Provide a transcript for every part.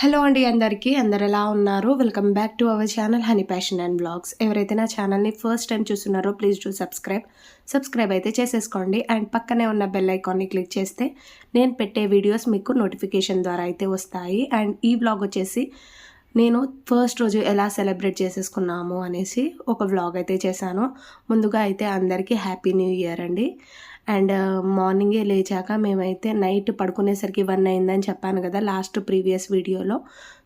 Hello అండి అందరికీ. అందరు ఎలా ఉన్నారు? Welcome back to our channel honey passion and blogs. ఎవరైతే నా ఛానల్ని ఫస్ట్ టైం చూస్తున్నారో ప్లీజ్ డూ సబ్స్క్రైబ్. సబ్స్క్రైబ్ అయితే చేసేసుకోండి. అండ్ పక్కనే ఉన్న బెల్ ఐకాన్ని క్లిక్ చేస్తే నేను పెట్టే వీడియోస్ మీకు నోటిఫికేషన్ ద్వారా అయితే వస్తాయి. అండ్ ఈ బ్లాగ్ వచ్చేసి నేను ఫస్ట్ రోజు ఎలా సెలబ్రేట్ చేసేసుకున్నాము అనేసి ఒక వ్లాగ్ అయితే చేశాను. ముందుగా అయితే అందరికీ హ్యాపీ న్యూ ఇయర్ అండి. అండ్ మార్నింగే లేచాక మేమైతే నైట్ పడుకునేసరికి వన్ అయిందని చెప్పాను కదా లాస్ట్ ప్రీవియస్ వీడియోలో.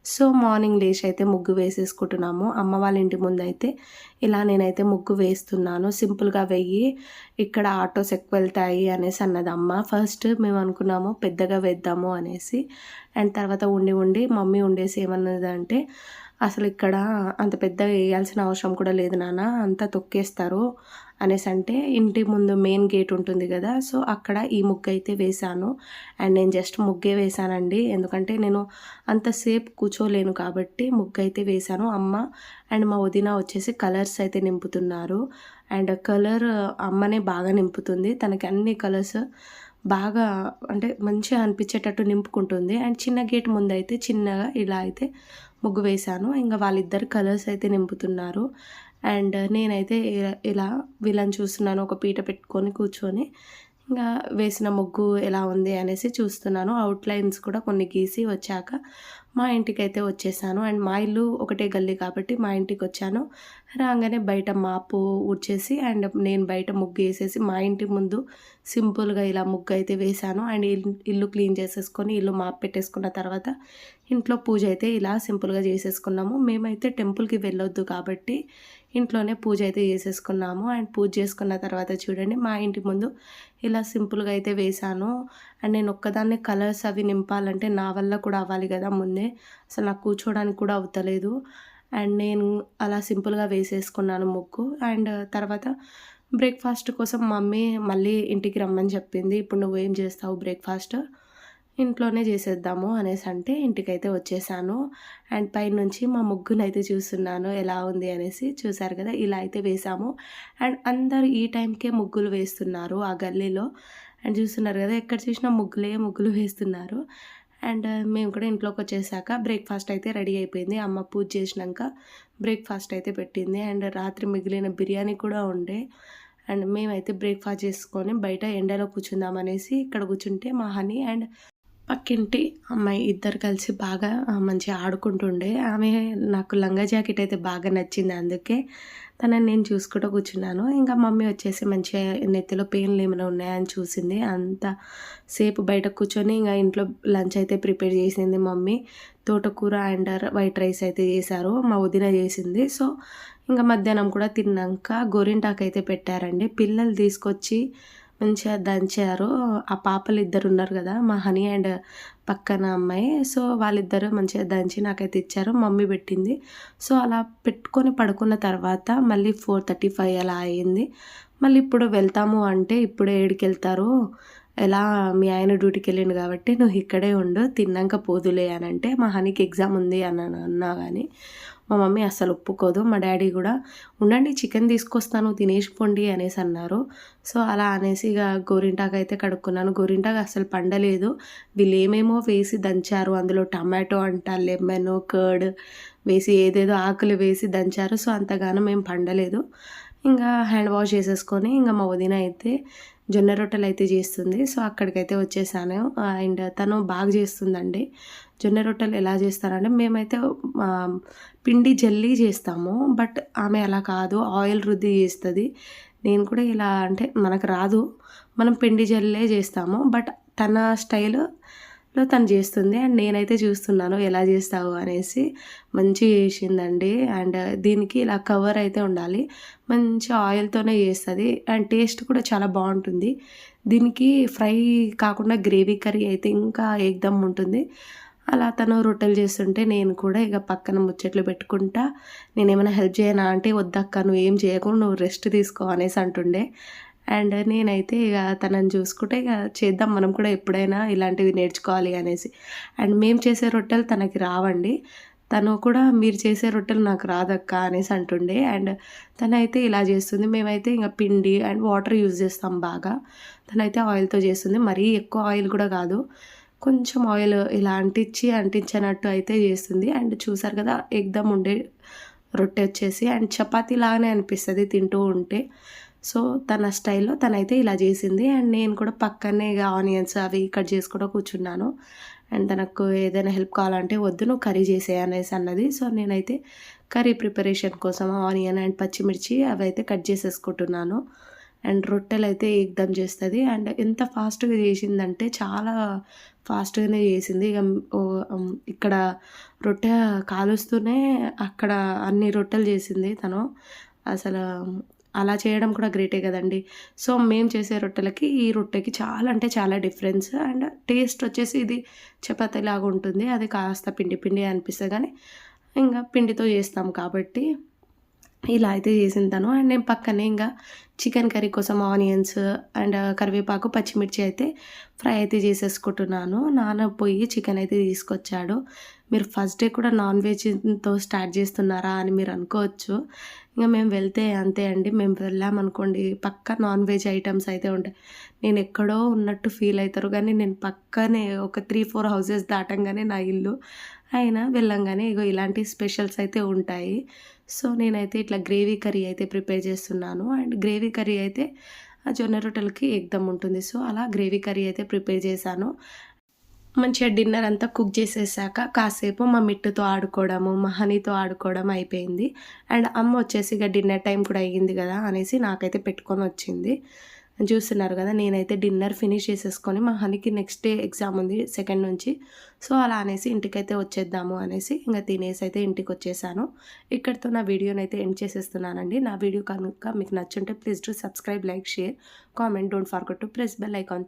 సో మార్నింగ్ లేచి అయితే ముగ్గు వేసేసుకుంటున్నాము. అమ్మ వాళ్ళ ఇంటి ముందు అయితే ఇలా నేనైతే ముగ్గు వేస్తున్నాను. సింపుల్గా వెయ్యి ఇక్కడ ఆటోస్ ఎక్కువ వెళ్తాయి అనేసి అన్నది అమ్మ. ఫస్ట్ మేము అనుకున్నాము పెద్దగా వేద్దాము అనేసి అండ్ తర్వాత ఉండి ఉండి మమ్మీ ఉండేసి ఏమన్నదంటే అసలు ఇక్కడ అంత పెద్దగా వేయాల్సిన అవసరం కూడా లేదు నాన్న అంతా తొక్కేస్తారు అనేసి అంటే ఇంటి ముందు మెయిన్ గేట్ ఉంటుంది కదా సో అక్కడ ఈ ముగ్గు అయితే వేశాను. అండ్ నేను జస్ట్ ముగ్గే వేశానండి. ఎందుకంటే నేను అంతసేపు కూర్చోలేను కాబట్టి ముగ్గు అయితే వేశాను. అమ్మ అండ్ మా వదిన వచ్చేసి కలర్స్ అయితే నింపుతున్నారు. అండ్ కలర్ అమ్మనే బాగా నింపుతుంది. తనకి అన్ని కలర్స్ బాగా అంటే మంచిగా అనిపించేటట్టు నింపుకుంటుంది. అండ్ చిన్న గేట్ ముందు అయితే చిన్నగా ఇలా అయితే ముగ్గు వేశాను. ఇంకా వాళ్ళిద్దరు కలర్స్ అయితే నింపుతున్నారు. అండ్ నేనైతే ఇలా వీళ్ళని చూస్తున్నాను. ఒక పీట పెట్టుకొని కూర్చొని ఇంకా వేసిన ముగ్గు ఎలా ఉంది అనేసి చూస్తున్నాను. అవుట్లైన్స్ కూడా కొన్ని గీసి వచ్చాక మా ఇంటికి అయితే వచ్చేసాను. అండ్ మా ఇల్లు ఒకటే గల్లీ కాబట్టి మా ఇంటికి వచ్చాను. రాగానే బయట మాపు ఊడ్చేసి అండ్ నేను బయట ముగ్గు వేసేసి మా ఇంటి ముందు సింపుల్గా ఇలా ముగ్గు అయితే వేశాను. అండ్ ఇల్లు క్లీన్ చేసేసుకొని ఇల్లు మాపు పెట్టేసుకున్న తర్వాత ఇంట్లో పూజ అయితే ఇలా సింపుల్గా చేసేసుకున్నాము. మేమైతే టెంపుల్కి వెళ్ళొద్దు కాబట్టి ఇంట్లోనే పూజ అయితే చేసేసుకున్నాము. అండ్ పూజ చేసుకున్న తర్వాత చూడండి మా ఇంటి ముందు ఇలా సింపుల్గా అయితే వేశాను. అండ్ నేను ఒక్కదాన్ని కలర్స్ అవి నింపాలంటే నా వల్ల కూడా అవ్వాలి కదా ముందే. అసలు నాకు కూర్చోడానికి కూడా అవుతలేదు. అండ్ నేను అలా సింపుల్గా వేసేసుకున్నాను ముగ్గు. అండ్ తర్వాత బ్రేక్ఫాస్ట్ కోసం మమ్మీ మళ్ళీ ఇంటికి రమ్మని చెప్పింది. ఇప్పుడు నువ్వు ఏం చేస్తావు బ్రేక్ఫాస్ట్? ఇంట్లోనే చేసేద్దాము అనేసి అంటే ఇంటికైతే వచ్చేసాను. అండ్ పైనుంచి మా ముగ్గునైతే చూస్తున్నాను ఎలా ఉంది అనేసి చూసారు కదా ఇలా అయితే వేసాము. అండ్ అందరు ఈ టైంకే ముగ్గులు వేస్తున్నారు ఆ గల్లీలో. అండ్ చూస్తున్నారు కదా ఎక్కడ చూసినా ముగ్గులే ముగ్గులు వేస్తున్నారు. అండ్ మేము కూడా ఇంట్లోకి వచ్చేసాక బ్రేక్ఫాస్ట్ అయితే రెడీ అయిపోయింది. అమ్మ పూజ చేసినాక బ్రేక్ఫాస్ట్ అయితే పెట్టింది. అండ్ రాత్రి మిగిలిన బిర్యానీ కూడా ఉండే. అండ్ మేమైతే బ్రేక్ఫాస్ట్ చేసుకొని బయట ఎండలో కూర్చుందాం అనేసి ఇక్కడ కూర్చుంటే మా హనీ అండ్ పక్కింటి అమ్మాయి ఇద్దరు కలిసి బాగా మంచిగా ఆడుకుంటుండే. ఆమె నాకు లంగా జాకెట్ అయితే బాగా నచ్చింది అందుకే తనని నేను చూసుకుంటూ కూర్చున్నాను. ఇంకా మమ్మీ వచ్చేసి మంచిగా నెత్తిలో పెయిన్లు ఏమైనా ఉన్నాయని చూసింది. అంత సేపు బయట కూర్చొని ఇంకా ఇంట్లో లంచ్ అయితే ప్రిపేర్ చేసింది మమ్మీ. తోటకూర అండ్ వైట్ రైస్ అయితే చేశారు. మా వదిన చేసింది. సో ఇంకా మధ్యాహ్నం కూడా తిన్నాక గోరింటాకు అయితే పెట్టారండి. పిల్లలు తీసుకొచ్చి మంచిగా దంచారు. ఆ పాపలు ఇద్దరు ఉన్నారు కదా మా హనీ అండ్ పక్కన అమ్మాయి. సో వాళ్ళిద్దరు మంచిగా దంచి నాకైతే ఇచ్చారు. మమ్మీ పెట్టింది. సో అలా పెట్టుకొని పడుకున్న తర్వాత మళ్ళీ ఫోర్ థర్టీ ఫైవ్ అలా అయింది మళ్ళీ ఇప్పుడు వెళ్తాము అంటే ఇప్పుడు ఏడికి వెళ్తారు ఎలా మీ ఆయన డ్యూటీకి వెళ్ళిండు కాబట్టి నువ్వు ఇక్కడే ఉండు తిన్నాక పోదులే అని అంటే మా హనీకి ఎగ్జామ్ ఉంది అని అన్నా కానీ మా మమ్మీ అస్సలు ఒప్పుకోదు. మా డాడీ కూడా ఉండండి చికెన్ తీసుకొస్తాను తినేసిపోండి అనేసి అన్నారు. సో అలా అనేసి ఇక గోరింటాకు అయితే కడుక్కున్నాను. గోరింటాకు అసలు పండలేదు. వీళ్ళు ఏమేమో వేసి దంచారు. అందులో టమాటో అంట లెమన్ కర్డ్ వేసి ఏదేదో ఆకులు వేసి దంచారు. సో అంతగానో మేము పండలేదు. ఇంకా హ్యాండ్ వాష్ చేసేసుకొని ఇంకా మా వదిన అయితే జొన్న రొట్టెలు అయితే చేస్తుంది. సో అక్కడికైతే వచ్చేసాను. అండ్ తను బాగా చేస్తుందండి. జొన్న రొట్టెలు ఎలా చేస్తారంటే మేమైతే పిండి జల్లీ చేస్తాము. బట్ ఆమె అలా కాదు. ఆయిల్ రుద్ది చేస్తుంది. నేను కూడా ఇలా అంటే మనకు రాదు. మనం పిండి జల్లే చేస్తాము. బట్ తన స్టైల్ లో తను చేస్తుంది అండ్ నేనైతే చూస్తున్నాను ఎలా చేస్తావు అనేసి మంచి చేసిందండి. అండ్ దీనికి ఇలా కవర్ అయితే ఉండాలి. మంచి ఆయిల్తోనే చేస్తుంది. అండ్ టేస్ట్ కూడా చాలా బాగుంటుంది. దీనికి ఫ్రై కాకుండా గ్రేవీ కర్రీ అయితే ఇంకా ఎగ్దమ్ ఉంటుంది. అలా తను రొట్టెలు చేస్తుంటే నేను కూడా ఇక పక్కన ముచ్చట్లు పెట్టుకుంటా. నేను ఏమైనా హెల్ప్ చేయనా అంటే వద్దక్క నువ్వు ఏం చేయకుండా నువ్వు రెస్ట్ తీసుకో అనేసి అంటుండే. అండ్ నేనైతే ఇక తనని చూసుకుంటే ఇక చేద్దాం మనం కూడా ఎప్పుడైనా ఇలాంటివి నేర్చుకోవాలి అనేసి. అండ్ మేము చేసే రొట్టెలు తనకి రావండి. తను కూడా మీరు చేసే రొట్టెలు నాకు రాదక్క అనేసి అంటుండే. అండ్ తనైతే ఇలా చేస్తుంది. మేమైతే ఇంకా పిండి అండ్ వాటర్ యూజ్ చేస్తాం బాగా. తనైతే ఆయిల్తో చేస్తుంది. మరీ ఎక్కువ ఆయిల్ కూడా కాదు. కొంచెం ఆయిల్ ఇలా అంటించి అంటించినట్టు అయితే చేస్తుంది. అండ్ చూసారు కదా ఎగ్దమ్ ఉండే రొట్టె వచ్చేసి. అండ్ చపాతీ లాగానే అనిపిస్తుంది తింటూ ఉంటే. సో తన స్టైల్లో తనైతే ఇలా చేసింది. అండ్ నేను కూడా పక్కనే ఇక ఆనియన్స్ అవి కట్ చేసుకుంటూ కూర్చున్నాను. అండ్ తనకు ఏదైనా హెల్ప్ కావాలంటే వద్దు నువ్వు కర్రీ చేసే అనేసి అన్నది. సో నేనైతే కర్రీ ప్రిపరేషన్ కోసం ఆనియన్ అండ్ పచ్చిమిర్చి అవి అయితే కట్ చేసేసుకుంటున్నాను. అండ్ రొట్టెలు అయితే ఎగ్దమ్ చేస్తుంది. అండ్ ఎంత ఫాస్ట్గా చేసిందంటే చాలా ఫాస్ట్గానే చేసింది. ఇక ఇక్కడ రొట్టె కాలుస్తూనే అక్కడ అన్ని రొట్టెలు చేసింది తను. అసలు అలా చేయడం కూడా గ్రేటే కదండి. సో మేము చేసే రొట్టెలకి ఈ రొట్టెకి చాలా అంటే చాలా డిఫరెన్స్. అండ్ టేస్ట్ వచ్చేసి ఇది చపాతీ లాగా ఉంటుంది. అది కాస్త పిండి పిండి అనిపిస్తుంది కానీ ఇంకా పిండితో చేస్తాం కాబట్టి ఇలా అయితే చేసింది తను. అండ్ నేను పక్కనే ఇంకా చికెన్ కర్రీ కోసం ఆనియన్స్ అండ్ కరివేపాకు పచ్చిమిర్చి అయితే ఫ్రై అయితే చేసేసుకుంటున్నాను. నాన్న పోయి చికెన్ అయితే తీసుకొచ్చాడు. మీరు ఫస్ట్ డే కూడా నాన్ వెజ్తో స్టార్ట్ చేస్తున్నారా అని మీరు అనుకోవచ్చు. ఇంకా మేము వెళ్తే అంతే అండి. మేము వెళ్ళామనుకోండి పక్క నాన్ వెజ్ ఐటమ్స్ అయితే ఉంటాయి. నేను ఎక్కడో ఉన్నట్టు ఫీల్ అవుతారు. కానీ నేను పక్కనే ఒక త్రీ ఫోర్ హౌసెస్ దాటంగానే నా ఇల్లు. అయినా వెళ్ళంగానే ఇగో ఇలాంటి స్పెషల్స్ అయితే ఉంటాయి. సో నేనైతే ఇట్లా గ్రేవీ కర్రీ అయితే ప్రిపేర్ చేస్తున్నాను. అండ్ గ్రేవీ కర్రీ అయితే ఆ జొన్న రొట్టెలకి ఎగ్దమ్ ఉంటుంది. సో అలా గ్రేవీ కర్రీ అయితే ప్రిపేర్ చేశాను. మంచిగా డిన్నర్ అంతా కుక్ చేసేసాక కాసేపు మా మిట్టుతో ఆడుకోవడము మా హనీతో ఆడుకోవడం అయిపోయింది. అండ్ అమ్మ వచ్చేసి ఇక డిన్నర్ టైం కూడా అయ్యింది కదా అనేసి నాకైతే పెట్టుకొని వచ్చింది. చూస్తున్నారు కదా నేనైతే డిన్నర్ ఫినిష్ చేసేసుకొని మా హనీకి నెక్స్ట్ డే ఎగ్జామ్ ఉంది సెకండ్ నుంచి. సో అలా అనేసి ఇంటికైతే వచ్చేద్దాము అనేసి ఇంకా తినేసి అయితే ఇంటికి వచ్చేసాను. ఇక్కడితో నా వీడియోని అయితే ఎండ్ చేసేస్తున్నానండి. నా వీడియో కనుక మీకు నచ్చుంటే please to subscribe like share comment don't forget to press bell icon